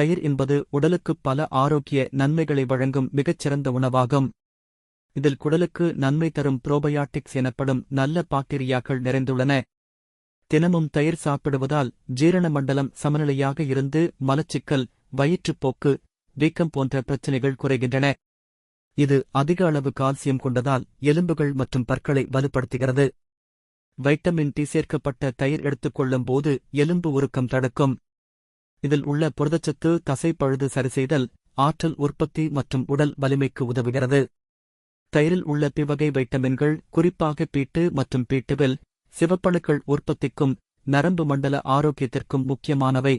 தயிர் என்பது உடலுக்கு பல ஆரோக்கிய நன்மைகளை வழங்கும் மிகச்சிறந்த உணவாகும். இதில் குடலுக்கு நன்மை தரும் புரோபயாட்டிக்ஸ் எனப்படும் நல்ல பாக்டீரியாக்கள் நிறைந்துள்ளன. தினமும் தயிர் சாப்பிடுவதால் ஜீரண மண்டலம் சமநிலையாக இருந்து மலச்சிக்கல் வயிற்றுப்போக்கு வீக்கம் போன்ற பிரச்சினைகள் குறைகின்றன. இது அதிக அளவு கால்சியம் கொண்டதால் எலும்புகள் மற்றும் பற்களை வலுப்படுத்துகிறது. வைட்டமின் டி சேர்க்கப்பட்ட தயிர் எடுத்துக்கொள்ளும் போது எலும்பு உருக்கம் தடுக்கும். இதில் உள்ள புரதச்சத்து தசைப்பழுது சரிசெய்தல் ஆற்றல் உற்பத்தி மற்றும் உடல் வலிமைக்கு உதவுகிறது. தயிரில் உள்ள பிவகை வைட்டமின்கள் குறிப்பாக பீட்டு மற்றும் பீட்டுவில் சிவப்பணுக்கள் உற்பத்திக்கும் நரம்பு மண்டல ஆரோக்கியத்திற்கும் முக்கியமானவை.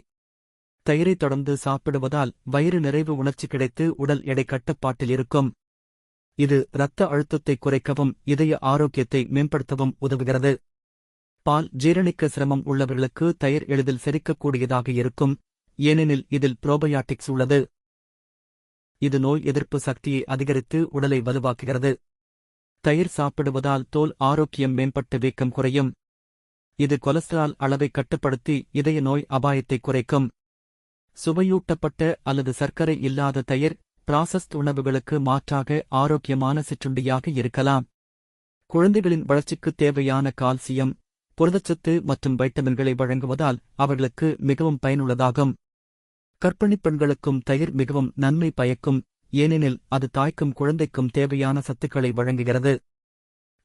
தயிரை தொடர்ந்து சாப்பிடுவதால் வயிறு நிறைவு உணர்ச்சி கிடைத்து உடல் எடை கட்டுப்பாட்டில் இருக்கும். இது இரத்த அழுத்தத்தை குறைக்கவும் இதய ஆரோக்கியத்தை மேம்படுத்தவும் உதவுகிறது. பால் ஜீரணிக்க சிரமம் உள்ளவர்களுக்கு தயிர் எளிதில் செரிக்கக்கூடியதாக இருக்கும். ஏனெனில் இதில் புரோபயாட்டிக்ஸ் உள்ளது. இது நோய் எதிர்ப்பு சக்தியை அதிகரித்து உடலை வலுவாக்குகிறது. தயிர் சாப்பிடுவதால் தோல் ஆரோக்கியம் மேம்பட்டு வீக்கம் குறையும். இது கொலஸ்ட்ரால் அளவை கட்டுப்படுத்தி இதய நோய் அபாயத்தை குறைக்கும். சுவையூட்டப்பட்ட அல்லது சர்க்கரை இல்லாத தயிர் பிராசஸ்ட் உணவுகளுக்கு மாற்றாக ஆரோக்கியமான சிற்றுண்டியாக இருக்கலாம். குழந்தைகளின் வளர்ச்சிக்குத் தேவையான கால்சியம் புரதச்சத்து மற்றும் வைட்டமின்களை வழங்குவதால் அவர்களுக்கு மிகவும் பயனுள்ளதாகும். கர்ப்பிணிப் பெண்களுக்கும் தயிர் மிகவும் நன்மை பயக்கும் ஏனெனில் அது தாய்க்கும் குழந்தைக்கும் தேவையான சத்துக்களை வழங்குகிறது.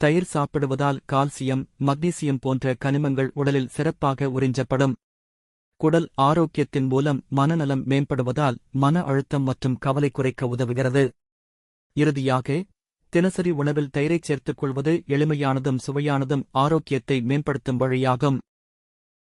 தயிர் சாப்பிடுவதால் கால்சியம் மக்னீசியம் போன்ற கனிமங்கள் உடலில் சிறப்பாக உறிஞ்சப்படும். குடல் ஆரோக்கியத்தின் மூலம் மனநலம் மேம்படுவதால் மன அழுத்தம் மற்றும் கவலை குறைக்க உதவுகிறது. இறுதியாக தினசரி உணவில் தயிரைச் சேர்த்துக் கொள்வது எளிமையானதும் சுவையானதும் ஆரோக்கியத்தை மேம்படுத்தும் வழியாகும்.